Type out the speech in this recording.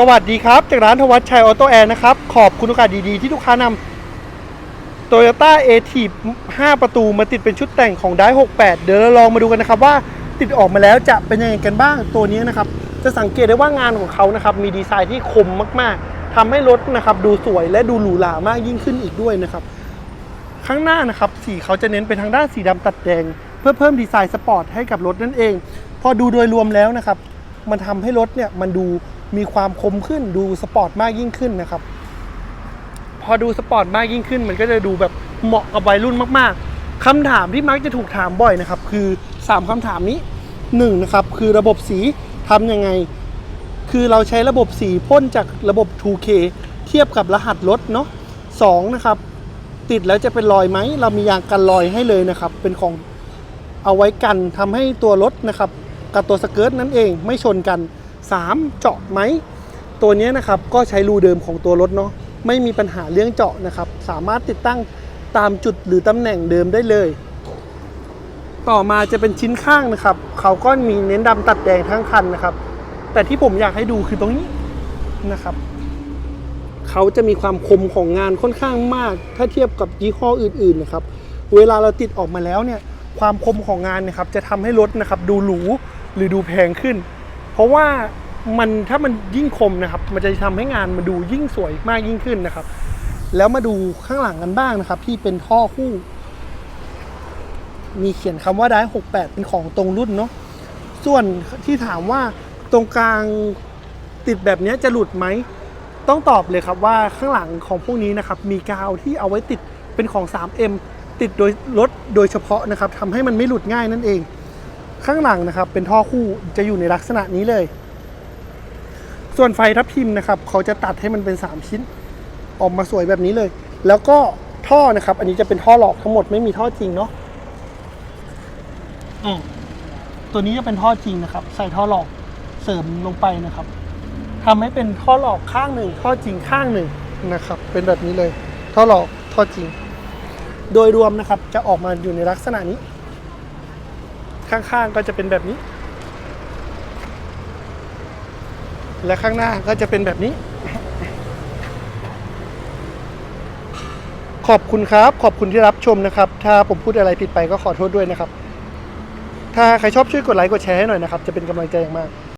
สวัสดีครับ จากร้านทวัชชัยออโต้แอร์นะครับ ขอบคุณโอกาสดีๆ ที่ลูกค้านำ Toyota a t i v 5ประตูมาติดเป็นชุดแต่งของได้68 เดี๋ยวเราลองมาดูกันนะครับว่าติดออกมาแล้วจะเป็นยังไงกันบ้างตัวนี้นะครับ จะสังเกตได้ว่างานของเขานะครับ มีดีไซน์ที่คมมากๆทำให้รถนะครับ ดูสวยและดูหรูหรามากยิ่งขึ้นอีกด้วยนะครับ ข้างหน้านะครับสีเขาจะเน้นไปทางด้านสีดำตัดแดง เพื่อเพิ่มดีไซน์สปอร์ตให้กับรถนั่นเอง พอดูโดยรวมแล้วนะครับ มันทำให้รถเนี่ยมันดู มีความคมขึ้นดูสปอร์ตมากยิ่งขึ้นนะครับ พอดูสปอร์ตมากยิ่งขึ้น มันก็จะดูแบบเหมาะกับวัยรุ่นมากๆคำถามที่มักจะถูกถามบ่อยนะครับ คือ 3คำถามนี้1นะครับคือระบบสีทำยังไง คือเราใช้ระบบสีพ่นจากระบบ 2K เทียบกับรหัสรถเนาะสองนะครับติดแล้วจะเป็นรอยไหม เรามียางกันรอยให้เลยนะครับ เป็นของเอาไว้กันทำให้ตัวรถนะครับ กับตัวสเกิร์ตนั่นเองไม่ชนกัน 3. เจาะไหม ตัวนี้นะครับก็ใช้รูเดิมของตัวรถเนาะไม่มีปัญหาเรื่องเจาะนะครับ สามารถติดตั้งตามจุดหรือตำแหน่งเดิมได้เลย ต่อมาจะเป็นชิ้นข้างนะครับ เขาก็มีเน้นดำตัดแดงทั้งคันนะครับ แต่ที่ผมอยากให้ดูคือตรงนี้นะครับ เขาจะมีความคมของงานค่อนข้างมาก ถ้าเทียบกับยี่ห้ออื่นๆนะครับ เวลาเราติดออกมาแล้วเนี่ย ความคมของงานนะครับ จะทำให้รถนะครับ ดูหรูหรือดูแพงขึ้น เพราะว่ามันถ้ามันยิ่งคมนะครับ มันจะทำให้งานมันดูยิ่งสวยมากยิ่งขึ้นนะครับ แล้วมาดูข้างหลังกันบ้างนะครับ ที่เป็นท่อคู่ มีเขียนคำว่าได้68เป็นของตรงรุ่นเนาะส่วนที่ถามว่าตรงกลางติดแบบนี้จะหลุดไหมต้องตอบเลยครับว่าข้างหลังของพวกนี้นะครับ มีกาวที่เอาไว้ติดเป็นของ 3M ติดโดยรถโดยเฉพาะนะครับทำให้มันไม่หลุดง่ายนั่นเอง ข้างหลังนะครับ เป็นท่อคู่จะอยู่ในลักษณะนี้เลย ส่วนไฟทับทิมนะครับ เขาจะตัดให้มันเป็น 3 ชิ้น ออกมาสวยแบบนี้เลย แล้วก็ท่อนะครับ อันนี้จะเป็นท่อหลอกทั้งหมดไม่มีท่อจริงเนาะตัวนี้จะเป็นท่อจริงนะครับ ใส่ท่อหลอกเสริมลงไปนะครับทำให้เป็นท่อหลอกข้างหนึ่งท่อจริงข้างหนึ่งนะครับ เป็นแบบนี้เลย ท่อหลอกท่อจริง โดยรวมนะครับจะออกมาอยู่ในลักษณะนี้ ข้างๆก็จะเป็นแบบนี้ และข้างหน้าก็จะเป็นแบบนี้ ขอบคุณครับ ขอบคุณที่รับชมนะครับ ถ้าผมพูดอะไรผิดไปก็ขอโทษด้วยนะครับ ถ้าใครชอบช่วยกดไลค์กดแชร์ให้หน่อยนะครับ จะเป็นกำลังใจอย่างมาก